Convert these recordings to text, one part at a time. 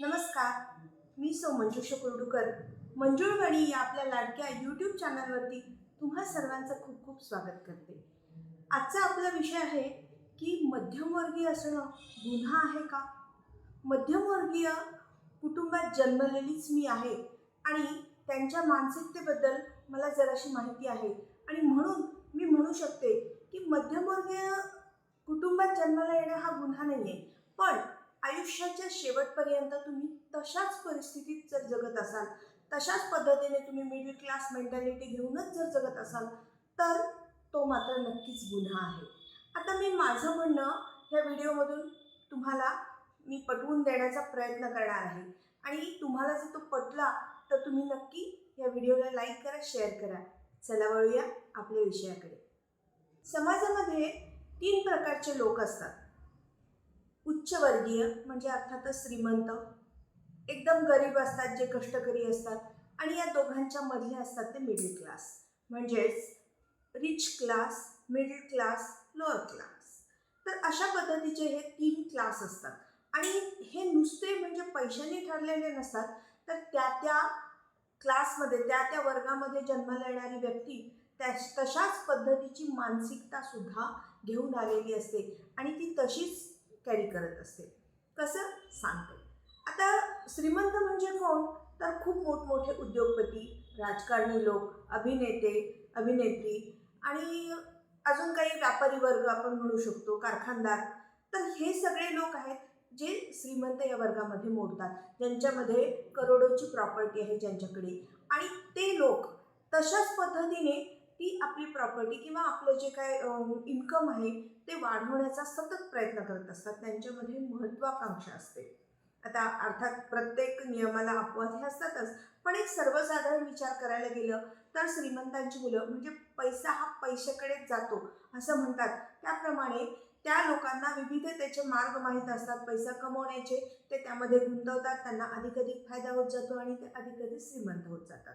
नमस्कार मी सौ मंजुषा कुर्डूकर. मंजुळवाणी या आपल्या लाडक्या यूट्यूब चॅनलवरती तुम्हा सर्वांचं खूप खूप स्वागत करते. आजचा आपला विषय आहे की मध्यमवर्गीय असणं गुन्हा आहे का? मध्यमवर्गीय कुटुंबात जन्मलेलीच मी आहे आणि त्यांच्या मानसिकतेबद्दल मला जराशी माहिती आहे. आणि म्हणून मी म्हणू शकते की मध्यमवर्गीय कुटुंबात जन्माला येणं हा गुन्हा नाही आहे पण आयुष्याच्या शेवटपर्यंत तुम्ही तशाच परिस्थितीत जर जगत असाल तशाच पद्धतीने तुम्ही मिडल क्लास मेंटॅलिटी घेऊनच जर जगत असाल तर तो मात्र नक्कीच गुन्हा आहे. आता मी माझं म्हणणं ह्या व्हिडिओमधून तुम्हाला मी पटवून देण्याचा प्रयत्न करणार आहे. आणि तुम्हाला जर तो पटला तर तुम्ही नक्की या व्हिडिओला लाईक करा शेअर करा. चला वळूया आपल्या विषयाकडे. समाजामध्ये तीन प्रकारचे लोक असतात. उच्चवर्गीय म्हणजे अर्थातच श्रीमंत एकदम गरीब असतात जे कष्टकरी असतात आणि या दोघांच्या मधले असतात ते मिडल क्लास म्हणजेच rich class middle class lower class तर अशा पद्धतीचे हे तीन क्लास असतात. आणि हे नुसते म्हणजे पैशाने ठरलेले नसतात तर त्या त्या क्लासमध्ये त्या त्या वर्गामध्ये जन्माला येणारी व्यक्ती त्या तशाच पद्धतीची मानसिकता सुद्धा घेऊन आलेली असते. आणि ती तशीच कॅरी करत असते. कसं सांगते. आता श्रीमंत म्हणजे कोण? तर खूप मोठमोठे उद्योगपती राजकारणी लोक अभिनेते अभिनेत्री आणि अजून काही व्यापारी वर्ग आपण म्हणू शकतो कारखानदार. तर हे सगळे लोक आहेत जे श्रीमंत या वर्गामध्ये मोडतात. ज्यांच्यामध्ये करोडोची प्रॉपर्टी आहे ज्यांच्याकडे. आणि ते लोक तशाच पद्धतीने ती आपली प्रॉपर्टी किंवा आपलं जे काय इन्कम आहे ते वाढवण्याचा सतत प्रयत्न करत असतात. त्यांच्यामध्ये महत्त्वाकांक्षा असते. आता अर्थात प्रत्येक नियमाला अपवाद हे असतातच. पण एक सर्वसाधारण विचार करायला गेलं तर श्रीमंतांची मुलं म्हणजे पैसा हा पैशाकडेच जातो असं म्हणतात. त्याप्रमाणे त्या लोकांना विविध त्याचे मार्ग माहीत असतात. पैसा कमवण्याचे ते त्यामध्ये गुंतवतात. त्यांना अधिकाधिक फायदा होत जातो आणि ते अधिकाधिक श्रीमंत होत जातात.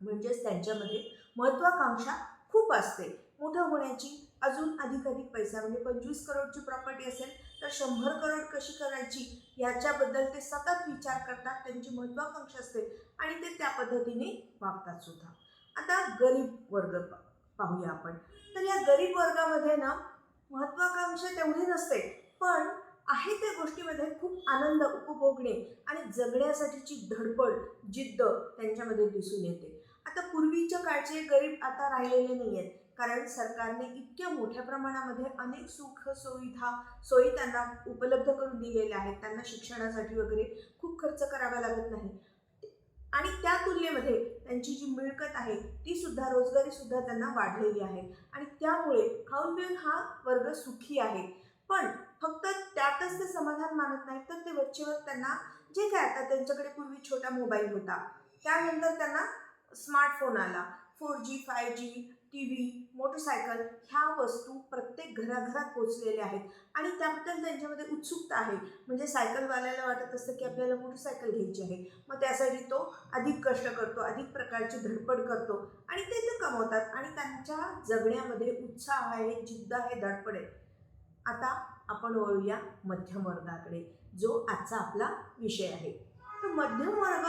म्हणजेच त्यांच्यामध्ये महत्त्वाकांक्षा खूप असते. मोठं होण्याची अजून अधिकाधिक पैसा म्हणजे पंचवीस करोडची प्रॉपर्टी असेल तर शंभर करोड कशी करायची याच्याबद्दल ते सतत विचार करतात त्यांची महत्त्वाकांक्षा असते आणि ते त्या पद्धतीने वागतात सुद्धा. आता गरीब वर्ग पा- पाहूया आपण. तर या गरीब वर्गामध्ये ना महत्त्वाकांक्षा तेवढी नसते पण आहे त्या गोष्टीमध्ये खूप आनंद उपभोगणे आणि जगण्यासाठीची धडपड जिद्द त्यांच्यामध्ये दिसून येते. आता पूर्वीच्या काळचे गरीब आता राहिलेले नाही आहेत कारण सरकारने इतक्या मोठ्या प्रमाणामध्ये अनेक सुख सुविधा सोयी त्यांना उपलब्ध करून दिलेल्या आहेत. त्यांना शिक्षणासाठी वगैरे खूप खर्च करावा लागत नाही. आणि त्या तुलनेमध्ये त्यांची जी मिळकत आहे ती सुद्धा रोजगारी सुद्धा त्यांना वाढलेली आहे. आणि त्यामुळे खाऊन पिऊन हा वर्ग सुखी आहे. पण फक्त त्यातच ते समाधान मानत नाहीत तर ते वरचेवर त्यांना जे काय आता त्यांच्याकडे पूर्वी छोटा मोबाईल होता त्यानंतर त्यांना स्मार्टफोन आला. Four G five G TV motorcycle ह्या वस्तू प्रत्येक घराघरात पोचलेल्या आहेत. आणि त्याबद्दल त्यांच्यामध्ये उत्सुकता आहे. म्हणजे सायकलवाल्याला वाटत असतं की आपल्याला मोटरसायकल घ्यायची आहे. मग त्यासाठी तो अधिक कष्ट करतो अधिक प्रकारची धडपड करतो आणि ते ते कमवतात. आणि त्यांच्या जगण्यामध्ये उत्साह आहे जिद्द आहे धडपड आहे. आता आपण वळूया मध्यम वर्गाकडे जो आजचा आपला विषय आहे. तर मध्यम वर्ग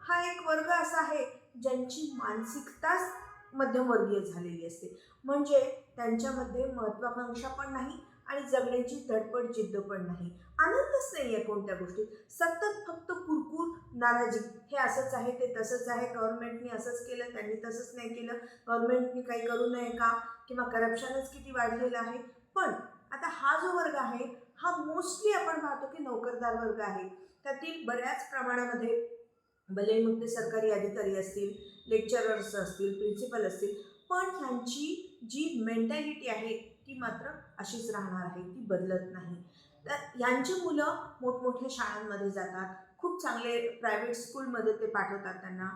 हा एक वर्ग असा आहे ज्यांची मानसिकताच मध्यमवर्गीय झालेली असते. म्हणजे त्यांच्यामध्ये महत्त्वाकांक्षा पण नाही आणि जगण्याची धडपड जिद्द पण नाही. आनंदच नाही आहे कोणत्या गोष्टीत? सतत फक्त कुरकुर नाराजी. हे असंच आहे ते तसंच आहे. गव्हर्नमेंटने असंच केलं त्यांनी तसंच नाही केलं. गव्हर्नमेंटने काही करू नये का? किंवा करप्शनच किती वाढलेलं आहे? पण आता हा जो वर्ग आहे हा मोस्टली आपण पाहतो की नोकरदार वर्ग आहे. त्यातील बऱ्याच प्रमाणामध्ये भले मग ते सरकारी अधिकारी असतील लेक्चरर्स असतील प्रिन्सिपल असतील पण ह्यांची जी मेंटॅलिटी आहे ती मात्र अशीच राहणार आहे ती बदलत नाही. तर यांची मुलं मोठमोठ्या शाळांमध्ये जातात खूप चांगले प्रायव्हेट स्कूलमध्ये ते पाठवतात त्यांना.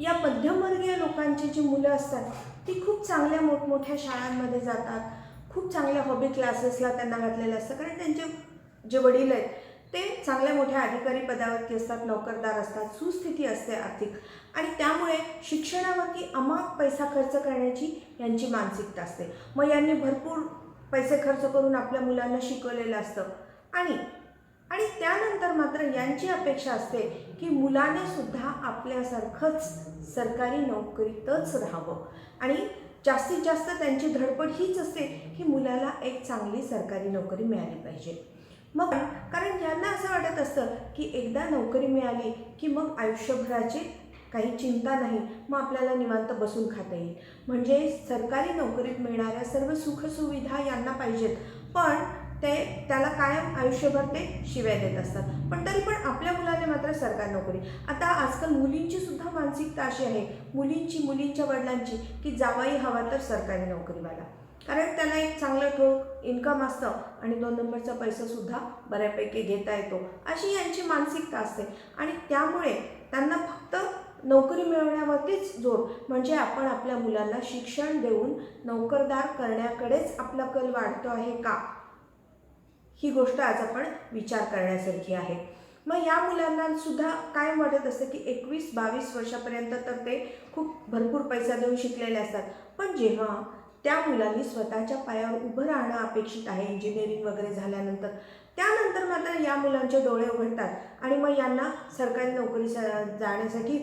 या मध्यमवर्गीय लोकांची जी मुलं असतात ती खूप चांगल्या मोठमोठ्या शाळांमध्ये जातात खूप चांगल्या हॉबी क्लासेसला त्यांना घातलेलं असतं कारण त्यांचे जे वडील आहेत ते चांगल्या मोठ्या अधिकारी पदावरती असतात नोकरदार असतात सुस्थिती असते आर्थिक. आणि त्यामुळे शिक्षणावरती अमाप पैसा खर्च करण्याची यांची मानसिकता असते. मग यांनी भरपूर पैसे खर्च करून आपल्या मुलांना शिकवलेलं असतं. आणि आणि त्यानंतर मात्र यांची अपेक्षा असते की मुलाने सुद्धा आपल्यासारखंच सरकारी नोकरीतच राहावं. आणि जास्तीत जास्त त्यांची धडपड हीच असते की मुलाला एक चांगली सरकारी नोकरी मिळाली पाहिजे. मग कारण यांना असं वाटत असतं की एकदा नोकरी मिळाली की मग आयुष्यभराची काही चिंता नाही मग आपल्याला निवांत बसून खाता येईल. म्हणजे सरकारी नोकरीत मिळणाऱ्या सर्व सुखसुविधा यांना पाहिजेत. पण ते त्याला कायम आयुष्यभर ते शिव्या देत असतात. पण तरी पण आपल्या मुलाने मात्र सरकारी नोकरी. आता आजकाल मुलींची सुद्धा मानसिकता अशी आहे मुलींची मुलींच्या वडिलांची की जावाई हवा तर सरकारी नोकरीवाला. कारण त्याला एक चांगलं ठोक इन्कम असतं आणि दोन नंबरचा पैसासुद्धा बऱ्यापैकी घेता येतो. अशी यांची मानसिकता असते. आणि त्यामुळे त्यांना फक्त नोकरी मिळवण्यावरतीच जोर म्हणजे आपण आपल्या मुलांना शिक्षण देऊन नोकरदार करण्याकडेच आपला कल वाढतो आहे का? ही गोष्ट आज आपण विचार करण्यासारखी आहे. मग या मुलांना सुद्धा काय वाटत असतं की एकवीस बावीस वर्षापर्यंत तर ते खूप भरपूर पैसा देऊन शिकलेले असतात. पण जेव्हा त्या मुलांनी स्वतःच्या पायावर उभं राहणं अपेक्षित आहे. इंजिनिअरिंग वगैरे झाल्यानंतर. त्यानंतर मात्र या मुलांचे डोळे उघडतात आणि मग यांना सरकारी नोकरी जाण्यासाठी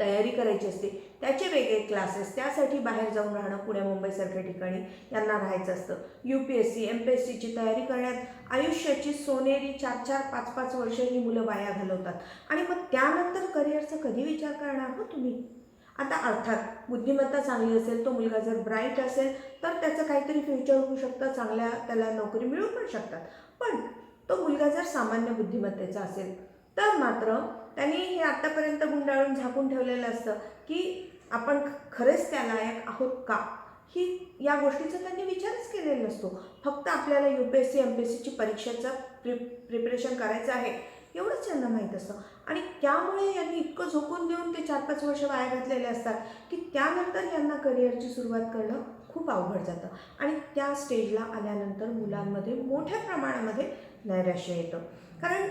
तयारी करायची असते. त्याचे वेगळे क्लासेस त्यासाठी बाहेर जाऊन राहणं पुणे मुंबईसारख्या ठिकाणी यांना राहायचं असतं. U P S C M P S सीची तयारी करण्यात आयुष्याची सोनेरी चार चार पाच पाच वर्ष ही मुलं वाया घालवतात. आणि मग त्यानंतर करिअरचा कधी विचार करणार हो तुम्ही? आता अर्थात बुद्धिमत्ता चांगली असेल तो मुलगा जर ब्राईट असेल तर त्याचं काहीतरी फ्युचर होऊ शकतं चांगल्या त्याला नोकरी मिळू पण शकतात. पण तो मुलगा जर सामान्य बुद्धिमत्तेचा असेल तर मात्र त्यांनी हे आत्तापर्यंत गुंडाळून झाकून ठेवलेलं असतं की आपण खरेच त्या लायक आहोत का? ही या गोष्टीचा त्यांनी विचारच केलेला नसतो. फक्त आपल्याला U P S C M P S सीची परीक्षेचं प्रि प्रिपरेशन करायचं आहे. एवढंच त्यांना माहीत असतं. आणि त्यामुळे यांनी इतकं झोकून देऊन ते चार पाच वर्ष वाया घातलेले असतात की त्यानंतर यांना करिअरची सुरुवात करणं खूप अवघड जातं. आणि त्या स्टेजला आल्यानंतर मुलांमध्ये मोठ्या प्रमाणामध्ये नैराश्य येतं. कारण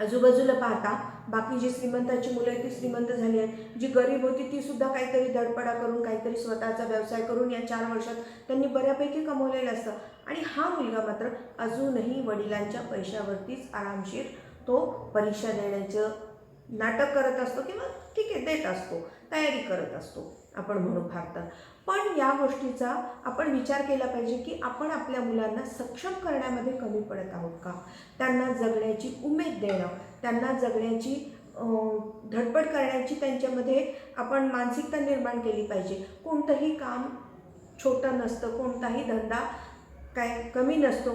आजूबाजूला पाहता बाकी जी श्रीमंताची मुलं आहेत ती श्रीमंत झाली आहेत. जी गरीब होती ती सुद्धा काहीतरी धडपडा करून काहीतरी स्वतःचा व्यवसाय करून या चार वर्षात त्यांनी बऱ्यापैकी कमवलेलं असतं. आणि हा मुलगा मात्र अजूनही वडिलांच्या पैशावरतीच आरामशीर तो परीक्षा देण्याचं नाटक करत असतो किंवा ठीक आहे देत असतो तयारी करत असतो आपण म्हणू फार तर. पण या गोष्टीचा आपण विचार केला पाहिजे की आपण आपल्या मुलांना सक्षम करण्यामध्ये कमी पडत आहोत का? त्यांना जगण्याची उमेद देणं त्यांना जगण्याची धडपड करण्याची त्यांच्यामध्ये आपण मानसिकता निर्माण केली पाहिजे. कोणतंही काम छोटं नसतं कोणताही धंदा काय कमी नसतो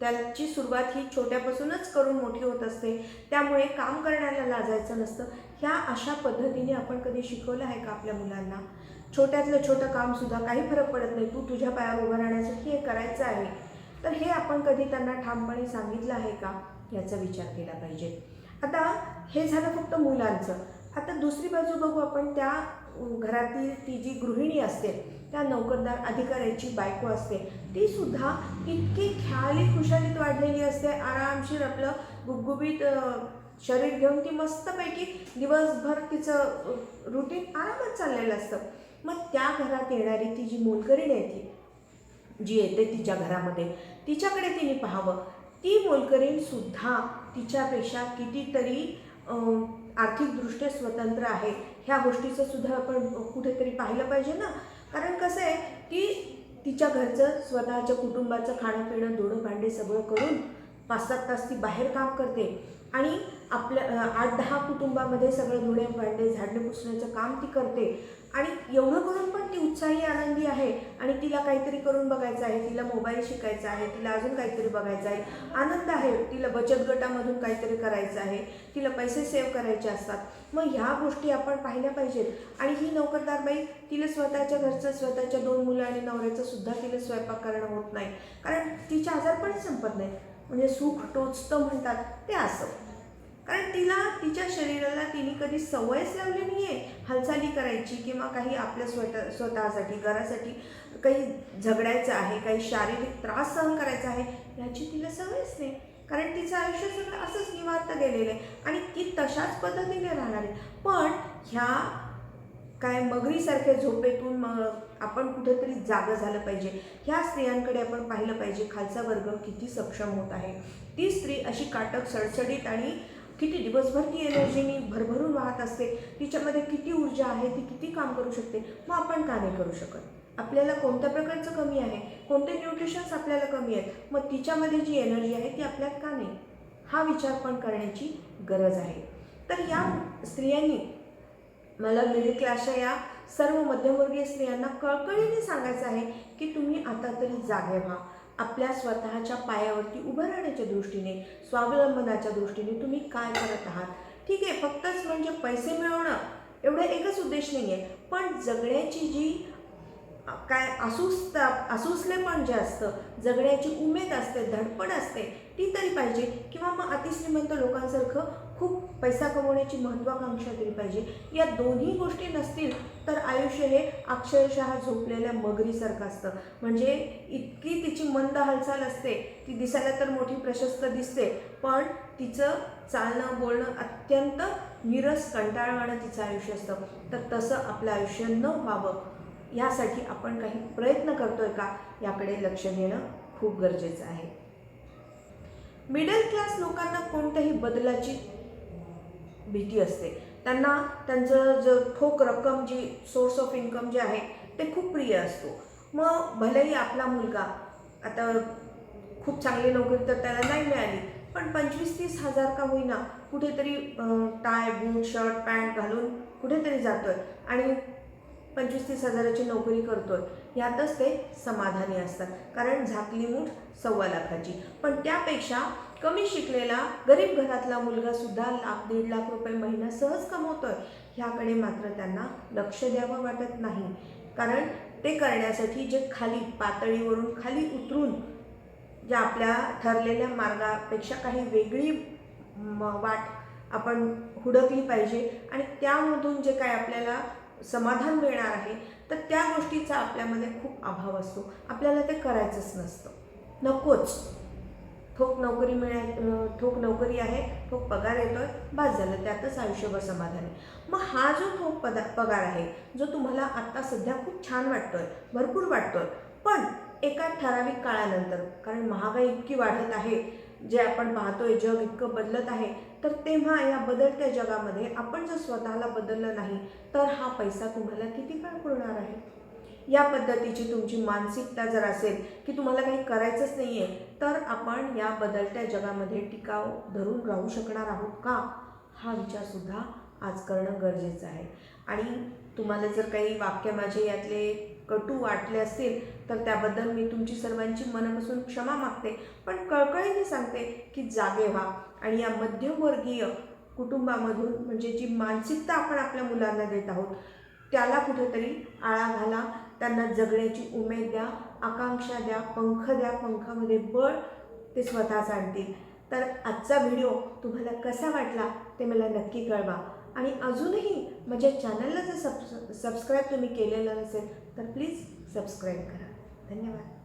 त्याची सुरुवात ही छोट्यापासूनच करून मोठी होत असते. त्यामुळे काम करण्याला लाजायचं नसतं. ह्या अशा पद्धतीने आपण कधी शिकवलं आहे का आपल्या मुलांना? छोट्यातलं छोटं कामसुद्धा काही फरक पडत नाही. तू तुझ्या पायावर उभं राहण्यासाठी हे करायचं आहे. तर हे आपण कधी त्यांना ठामपणे सांगितलं आहे का? याचा विचार केला पाहिजे. आता हे झालं फक्त मुलांचं. आता दुसरी बाजू बघू आपण. त्या घरातील ती जी गृहिणी असते त्या नोकरदार अधिकाऱ्याची बायको असते. ती सुद्धा इतकी ख्याली खुशालीत वाढलेली असते. आरामशीर आपलं गुबगुबीत शरीर घेऊन ती मस्तपैकी दिवसभर तिचं रुटीन आरामात चाललेलं असतं. मग त्या घरात येणारी ती जी मोलकरीण आहे ती जी येते तिच्या घरामध्ये तिच्याकडे तिने पाहावं. ती मोलकरीण सुद्धा तिच्यापेक्षा कितीतरी आर्थिकदृष्ट्या स्वतंत्र आहे. ह्या गोष्टीचं सुद्धा आपण कुठेतरी पाहिलं पाहिजे ना? कारण कसं आहे की तिच्या घरचं स्वतःच्या कुटुंबाचं खाणं पिणं धुणं भांडे सगळं करून पाच सात तास ती बाहेर काम करते. आणि आपल्या आठ दहा कुटुंबामध्ये सगळं धुणे भांडे झाडणे पुसण्याचं काम ती करते. आणि एवढं करून पण ती उत्साही आनंदी आहे. आणि तिला काहीतरी करून बघायचं आहे तिला मोबाईल शिकायचा आहे तिला अजून काहीतरी बघायचं आहे. आनंद आहे. तिला बचत गटामधून काहीतरी करायचं आहे. तिला पैसे सेव्ह करायचे असतात. मग ह्या गोष्टी आपण पाहिल्या पाहिजेत. आणि ही नोकरदार बाई तिला स्वतःच्या घरचं स्वतःच्या दोन मुलं आणि नवऱ्याचं सुद्धा तिला स्वयंपाक करणं होत नाही. कारण तिचे आजारपण संपत नाही म्हणजे सुख टोचतं म्हणतात. ते असं. कारण तिला तिच्या शरीराला तिने कधी सवयच लावली नाही आहे हालचाली करायची किंवा काही आपल्या स्वतः स्वतःसाठी घरासाठी काही झगडायचं आहे काही शारीरिक त्रास सहन करायचा आहे ह्याची तिला सवयच नाही. कारण तिचं आयुष्य सगळं असंच निवांत गेलेलं आहे आणि ती तशाच पद्धतीने राहणार आहे. पण ह्या काय मगरीसारख्या झोपेतून मग आपण कुठेतरी जागं झालं पाहिजे. ह्या स्त्रियांकडे आपण पाहिलं पाहिजे खालचा वर्ग किती सक्षम होत आहे. ती स्त्री अशी काटक सडसडीत आणि किती दिवसभर ती एनर्जीनी भरभरून वाहत असते तिच्यामध्ये किती ऊर्जा आहे ती किती काम करू शकते मग आपण का नाही करू शकत? आपल्याला कोणत्या प्रकारचं कमी आहे? कोणते न्यूट्रिशन्स आपल्याला कमी आहेत? मग तिच्यामध्ये जी एनर्जी आहे ती आपल्यात का नाही? हा विचार पण करण्याची गरज आहे. तर या स्त्रियांनी मला मिडल क्लासच्या या सर्व मध्यमवर्गीय स्त्रियांना कळकळीने सांगायचं आहे की तुम्ही आता तरी जागे व्हा. आपल्या स्वतःच्या पायावरती उभं राहण्याच्या दृष्टीने स्वावलंबनाच्या दृष्टीने तुम्ही काय करत आहात? ठीक आहे फक्तच म्हणजे पैसे मिळवणं एवढं एकच उद्देश नाही आहे पण जगण्याची जी काय आसूसता आसूसलेपण जे असतं जगण्याची उमेद असते धडपड असते ती तरी पाहिजे. किंवा मग अतिश्रीमंत लोकांसारखं खूप पैसा कमवण्याची महत्त्वाकांक्षा तरी पाहिजे. या दोन्ही गोष्टी नसतील तर आयुष्य हे अक्षरशः झोपलेल्या मगरीसारखं असतं. म्हणजे इतकी तिची मंद हालचाल असते ती दिसायला तर मोठी प्रशस्त दिसते पण तिचं चालणं बोलणं अत्यंत निरस कंटाळवाणं तिचं आयुष्य असतं. तर तसं आपलं आयुष्य न व्हावं यासाठी आपण काही प्रयत्न करतोय का? याकडे लक्ष देणं खूप गरजेचं आहे. मिडल क्लास लोकांना कोणत्याही बदलाची भीती असते. त्यांना त्यांचं जो ठोक रक्कम जी सोर्स ऑफ इन्कम जे आहे ते खूप प्रिय असतो. मग भलेही आपला मुलगा आता खूप चांगली नोकरी तर त्याला नाही मिळाली पण पंचवीस तीस हजार का होईना कुठेतरी टाय बूट शर्ट पॅन्ट घालून कुठेतरी जातो आहे आणि पंचवीस तीस हजाराची नोकरी करतो आहे यातच ते समाधानी असतात. कारण झाकली मूठ सव्वा लाखाची. पण त्यापेक्षा कमी शिकलेला गरीब घरातला मुलगा सुद्धा लाख दीड लाख रुपये महिना सहज कमवतोय ह्याकडे मात्र त्यांना लक्ष द्यावं वाटत नाही. कारण ते करण्यासाठी जे खाली पातळीवरून खाली उतरून ज्या आपल्या ठरलेल्या मार्गापेक्षा काही वेगळी वाट आपण हुडकली पाहिजे आणि त्यामधून जे काय आपल्याला समाधान मिळणार आहे तर त्या गोष्टीचा आपल्यामध्ये खूप अभाव असतो. आपल्याला ते करायचंच नसतं. नकोच. ठोक नोकरी मिळा ठोक नोकरी आहे ठोक पगार येतो आहे बस झालं त्यातच आयुष्यभर समाधान आहे. मग हा जो ठोक पदा पगार आहे जो तुम्हाला आत्ता सध्या खूप छान वाटतो आहे भरपूर वाटतो आहे पण एका ठराविक काळानंतर कारण महागाई इतकी वाढत आहे जे आपण पाहतोय जग इतकं बदलत आहे तर तेव्हा या बदलत्या जगामध्ये आपण जर स्वतःला बदललं नाही तर हा पैसा तुम्हाला किती काळ पुरणार आहे? या पद्धतीची तुमची मानसिकता जर असेल की तुम्हाला काही करायचंच नाही आहे तर आपण या बदलत्या जगामध्ये टिकाव धरून राहू शकणार आहोत का? हा विचारसुद्धा आज करणं गरजेचं आहे. आणि तुम्हाला जर काही वाक्य माझे यातले कटू वाटले असतील तर त्याबद्दल मी तुमची सर्वांची मनापासून क्षमा मागते. पण कळकळीने सांगते की जागे व्हा. आणि या मध्यमवर्गीय कुटुंबामधून म्हणजे जी मानसिकता आपण आपल्या मुलांना देत आहोत त्याला कुठेतरी आळा घाला. त्यांना जगण्याची उमेद द्या आकांक्षा द्या पंख द्या पंखामध्ये बळ ते स्वतःच आणतील. तर आजचा व्हिडिओ तुम्हाला कसा वाटला ते मला नक्की कळवा. आणि अजूनही माझ्या चॅनलला जर सब सबस्क्राईब तुम्ही केलेलं नसेल तर प्लीज सबस्क्राईब करा. धन्यवाद.